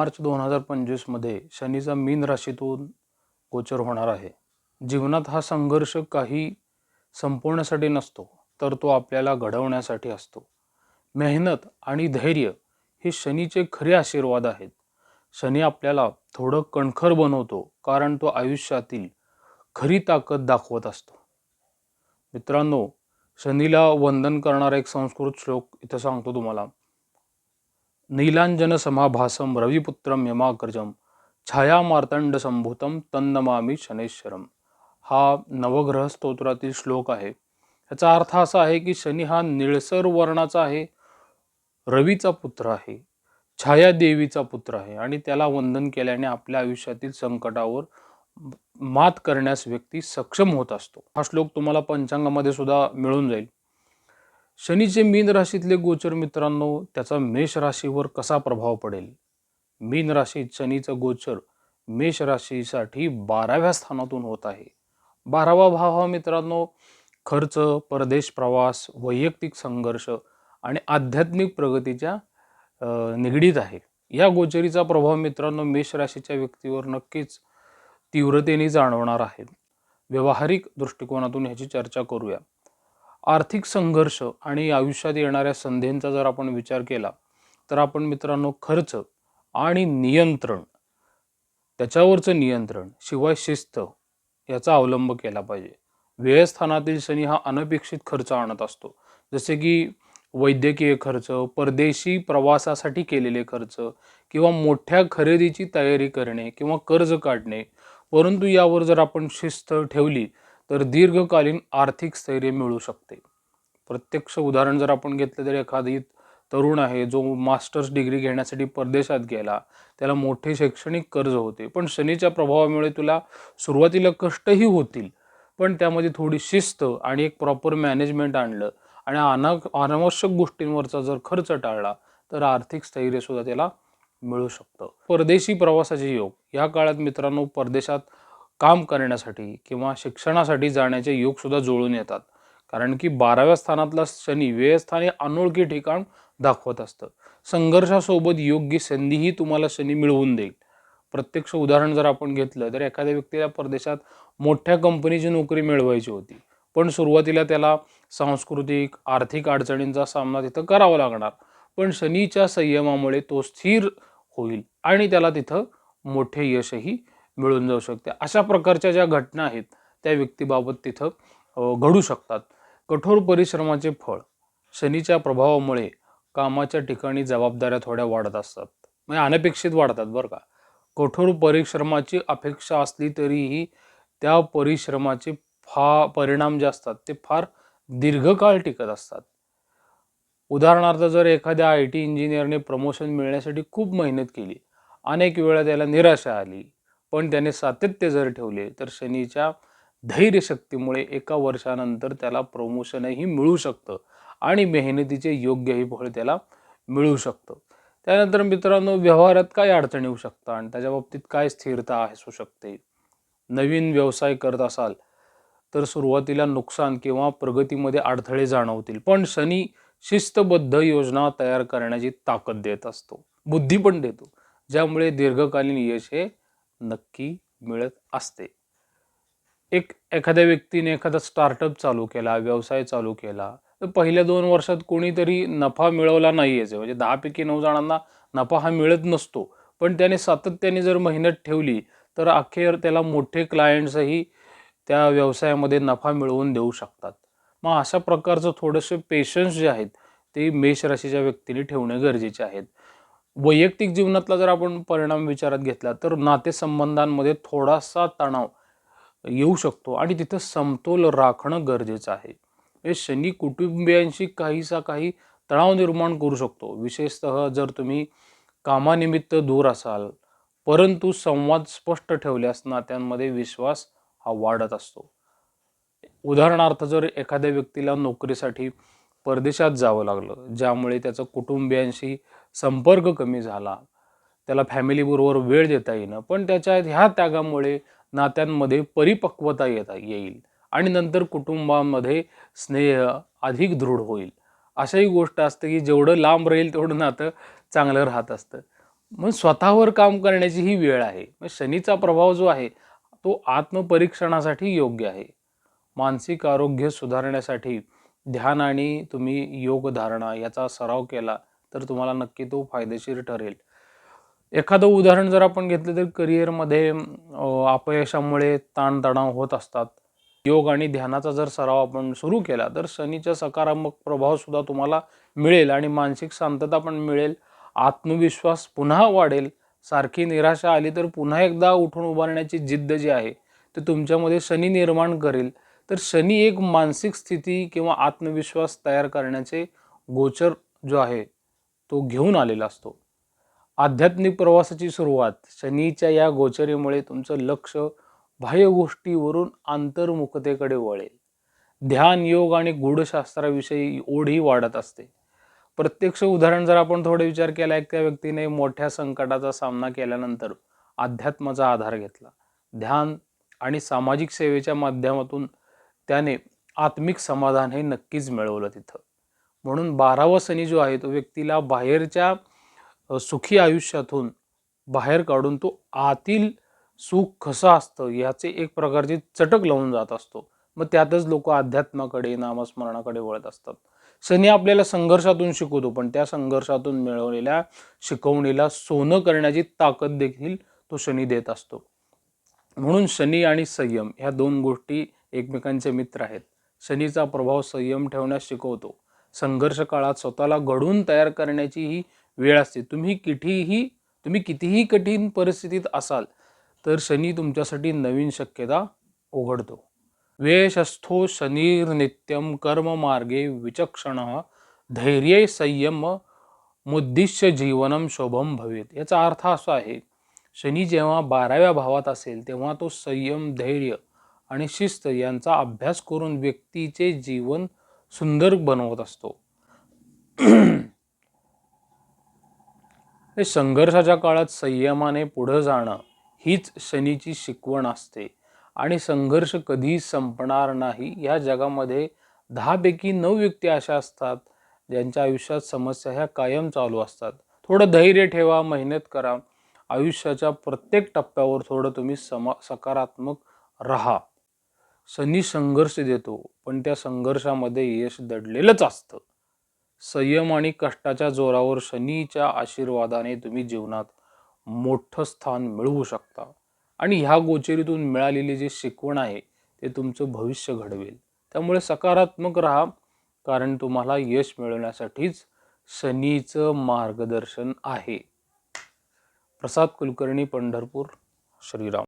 मार्च दोन हजार पंचवीसमध्ये शनीचा मीन राशीतून गोचर होणार आहे. जीवनात हा संघर्ष काही संपवण्यासाठी नसतो तर तो आपल्याला घडवण्यासाठी असतो. मेहनत आणि धैर्य हे शनीचे खरे आशीर्वाद आहेत. शनी आपल्याला थोडं कणखर बनवतो कारण तो आयुष्यातील खरी ताकद दाखवत असतो. मित्रांनो शनीला वंदन करणारा एक संस्कृत श्लोक इथं सांगतो तुम्हाला. नीलांजन समाभासम रविपुत्रम यमाकर्जम छाया मार्तंड संभूतम तन्नमामी शनेश्वरम. हा नवग्रह स्तोत्रातील श्लोक आहे. याचा अर्थ असा आहे की शनी हा निळसर वर्णाचा आहे रवीचा पुत्र आहे छाया देवीचा पुत्र आहे आणि त्याला वंदन केल्याने आपल्या आयुष्यातील संकटावर मात करण्यास व्यक्ती सक्षम होत असतो. हा श्लोक तुम्हाला पंचांगामध्ये सुद्धा मिळून जाईल. शनीचे मीन राशीतले गोचर मित्रांनो त्याचा मेष राशीवर कसा प्रभाव पडेल? मीन राशीत शनीचं गोचर मेष राशीसाठी बाराव्या स्थानातून होत आहे. बारावा भाव हा मित्रांनो खर्च परदेश प्रवास वैयक्तिक संघर्ष आणि आध्यात्मिक प्रगतीच्या निगडीत आहे. या गोचरीचा प्रभाव मित्रांनो मेष राशीच्या व्यक्तीवर नक्कीच तीव्रतेने जाणवणार आहे. व्यावहारिक दृष्टिकोनातून ह्याची चर्चा करूया. आर्थिक संघर्ष आणि आयुष्यात येणाऱ्या संधींचा जर आपण विचार केला तर आपण मित्रांनो खर्च आणि नियंत्रण त्याच्यावरचं नियंत्रण शिवाय शिस्त याचा अवलंब केला पाहिजे. व्ययस्थानातील शनी हा अनपेक्षित खर्च आणत असतो. जसे की वैद्यकीय खर्च परदेशी प्रवासासाठी केलेले खर्च किंवा मोठ्या खरेदीची तयारी करणे किंवा कर्ज काढणे परंतु यावर जर आपण शिस्त ठेवली तर दीर्घकालीन आर्थिक स्थैर्य मिळू शकते. प्रत्यक्ष उदाहरण जर आपण घेतलं तर एखादी तरुण आहे जो मास्टर्स डिग्री घेण्यासाठी परदेशात गेला त्याला मोठे शैक्षणिक कर्ज होते पण शनीच्या प्रभावामुळे तुला सुरुवातीला कष्टही होतील. पण त्यामध्ये थोडी शिस्त आणि एक प्रॉपर मॅनेजमेंट आणलं आणि अना अनावश्यक गोष्टींवरचा जर खर्च टाळला तर आर्थिक स्थैर्य सुद्धा त्याला मिळू शकतं. परदेशी प्रवासाचे योग. या काळात मित्रांनो परदेशात काम करण्यासाठी किंवा शिक्षणासाठी जाण्याचे योगसुद्धा जुळून येतात. कारण की बाराव्या स्थानातला शनी व्ययस्थानी अनोळखी ठिकाण दाखवत असतं. संघर्षासोबत योग्य संधीही तुम्हाला शनी मिळवून देईल. प्रत्यक्ष उदाहरण जर आपण घेतलं तर एखाद्या व्यक्तीला परदेशात मोठ्या कंपनीची नोकरी मिळवायची होती. पण सुरुवातीला त्याला सांस्कृतिक आर्थिक अडचणींचा सामना तिथं करावा लागणार. पण शनीच्या संयमामुळे तो स्थिर होईल आणि त्याला तिथं मोठे यशही मिळून जाऊ शकते. अशा प्रकारच्या ज्या घटना आहेत त्या व्यक्तीबाबत तिथं घडू शकतात. कठोर परिश्रमाचे फळ शनीच्या प्रभावामुळे कामाच्या ठिकाणी जबाबदाऱ्या थोड्या वाढत असतात. म्हणजे अनपेक्षित वाढतात बरं का. कठोर परिश्रमाची अपेक्षा असली तरीही त्या परिश्रमाचे फा परिणाम जे असतात ते फार दीर्घकाळ टिकत असतात. उदाहरणार्थ जर एखाद्या आय टी इंजिनियरने प्रमोशन मिळण्यासाठी खूप मेहनत केली अनेक वेळा त्याला निराशा आली पण त्याने सातत्य जर ठेवले तर शनीच्या धैर्यशक्तीमुळे एका वर्षानंतर त्याला प्रमोशनही मिळू शकतं आणि मेहनतीचे योग्यही फळ त्याला मिळू शकतं. त्यानंतर मित्रांनो व्यवहारात काय अडचण येऊ शकतं आणि त्याच्या बाबतीत काय स्थिरता असू शकते? नवीन व्यवसाय करत असाल तर सुरुवातीला नुकसान किंवा प्रगतीमध्ये अडथळे जाणवतील पण शनी शिस्तबद्ध योजना तयार करण्याची ताकद देत असतो बुद्धी पण देतो ज्यामुळे दीर्घकालीन यश हे नक्की मिळत असते. एक एखाद्या व्यक्तीने एखादा स्टार्टअप चालू केला व्यवसाय चालू केला तर पहिल्या दोन वर्षात कोणीतरी नफा मिळवला नाहीयेच. म्हणजे दहापैकी नऊ जणांना नफा हा मिळत नसतो. पण त्याने सातत्याने जर मेहनत ठेवली तर अखेर त्याला मोठे क्लायंट्सही त्या व्यवसायामध्ये नफा मिळवून देऊ शकतात. मग अशा प्रकारचं थोडंसं पेशन्स जे आहेत ते मेष राशीच्या व्यक्तीने ठेवणे गरजेचे आहेत. वैयक्तिक जीवनातला जर आपण परिणाम विचारात घेतला तर नातेसंबंधांमध्ये थोडासा तणाव येऊ शकतो आणि तिथं समतोल राखणं गरजेचं आहे. हे शनी कुटुंबियांशी काहीसा काही तणाव निर्माण करू शकतो. विशेषतः जर तुम्ही कामानिमित्त दूर असाल परंतु संवाद स्पष्ट ठेवल्यास नात्यांमध्ये विश्वास हा वाढत असतो. उदाहरणार्थ जर एखाद्या व्यक्तीला नोकरीसाठी परदेशात जावं लागलं ज्यामुळे त्याचं कुटुंबियांशी संपर्क कमी झाला. त्याला फॅमिलीबरोबर वेळ देता येणं पण त्याच्या ह्या त्यागामुळे नात्यांमध्ये परिपक्वता येता येईल आणि नंतर कुटुंबामध्ये स्नेह अधिक दृढ होईल. अशाही गोष्ट असते की जेवढं लांब राहील तेवढं नातं चांगलं राहत असतं. मग स्वतःवर काम करण्याची ही वेळ आहे. मग शनीचा प्रभाव जो आहे तो आत्मपरीक्षणासाठी योग्य आहे. मानसिक आरोग्य सुधारण्यासाठी ध्यान आणि तुम्ही योगधारणा याचा सराव केला. तर तुम्हाला नक्की तो फायदेशीर ठरेल. एखादं उदाहरण जर आपण घेतलं तर करिअरमध्ये अपयशामुळे ताणतणाव होत असतात. योग आणि ध्यानाचा जर सराव आपण सुरू केला तर शनीचा सकारात्मक प्रभावसुद्धा तुम्हाला मिळेल आणि मानसिक शांतता पण मिळेल. आत्मविश्वास पुन्हा वाढेल. सारखी निराशा आली तर पुन्हा एकदा उठून उभारण्याची जिद्द जी आहे ते तुमच्यामध्ये शनी निर्माण करेल. तर शनी एक मानसिक स्थिती किंवा आत्मविश्वास तयार करण्याचे गोचर जो आहे तो घेऊन आलेला असतो. आध्यात्मिक प्रवासाची सुरुवात शनीच्या या गोचरीमुळे तुमचं लक्ष बाह्य गोष्टीवरून आंतर्मुखतेकडे वळेल. ध्यान योग आणि गूढशास्त्राविषयी ओढही वाढत असते. प्रत्यक्ष उदाहरण जर आपण थोडे विचार केला एक त्या व्यक्तीने मोठ्या संकटाचा सामना केल्यानंतर अध्यात्माचा आधार घेतला. ध्यान आणि सामाजिक सेवेच्या माध्यमातून त्याने आत्मिक समाधान हे नक्कीच मिळवलं तिथं. म्हणून बारावा शनी जो आहे तो व्यक्तीला बाहेरच्या सुखी आयुष्यातून बाहेर काढून तो आतील सुख कसं असतं याचे एक प्रकारची चटक लावून जात असतो. मग त्यातच लोक अध्यात्माकडे नामस्मरणाकडे वळत असतात. शनी आपल्याला संघर्षातून शिकवतो पण त्या संघर्षातून मिळवलेल्या शिकवणीला सोनं करण्याची ताकद देखील तो शनी देत असतो. म्हणून शनी आणि संयम ह्या दोन गोष्टी एकमेकांचे मित्र आहेत. शनीचा प्रभाव संयम ठेवण्यास शिकवतो. संघर्ष काळात स्वतःला घडून तयार करण्याची ही वेळ असते. तुम्ही कितीही तुम्ही कितीही कठीण परिस्थितीत असाल तर शनी तुमच्यासाठी नवीन शक्यता उघडतो. वेशस्थो शनिर्नित्यम कर्ममार्गे विचक्षण धैर्य संयम मुद्दिश्य जीवनम शोभम भवेत. याचा अर्थ असा आहे शनी जेव्हा बाराव्या भावात असेल तेव्हा तो संयम धैर्य आणि शिस्त यांचा अभ्यास करून व्यक्तीचे जीवन सुंदर बनवत असतो. हे संघर्षाच्या काळात संयमाने पुढं जाणं हीच शनीची शिकवण असते. आणि संघर्ष कधी संपणार नाही. या जगामध्ये दहापैकी नऊ व्यक्ती अशा असतात ज्यांच्या आयुष्यात समस्या ह्या कायम चालू असतात. थोडं धैर्य ठेवा मेहनत करा. आयुष्याच्या प्रत्येक टप्प्यावर थोडं तुम्ही समा सकारात्मक राहा. शनी संघर्ष देतो पण त्या संघर्षामध्ये यश दडलेलंच असतं. संयम आणि कष्टाच्या जोरावर शनीच्या आशीर्वादाने तुम्ही जीवनात मोठं स्थान मिळवू शकता. आणि ह्या गोचरीतून मिळालेली जी शिकवण आहे ते तुमचं भविष्य घडवेल. त्यामुळे सकारात्मक राहा कारण तुम्हाला यश मिळवण्यासाठीच शनीचं मार्गदर्शन आहे. प्रसाद कुलकर्णी पंढरपूर श्रीराम.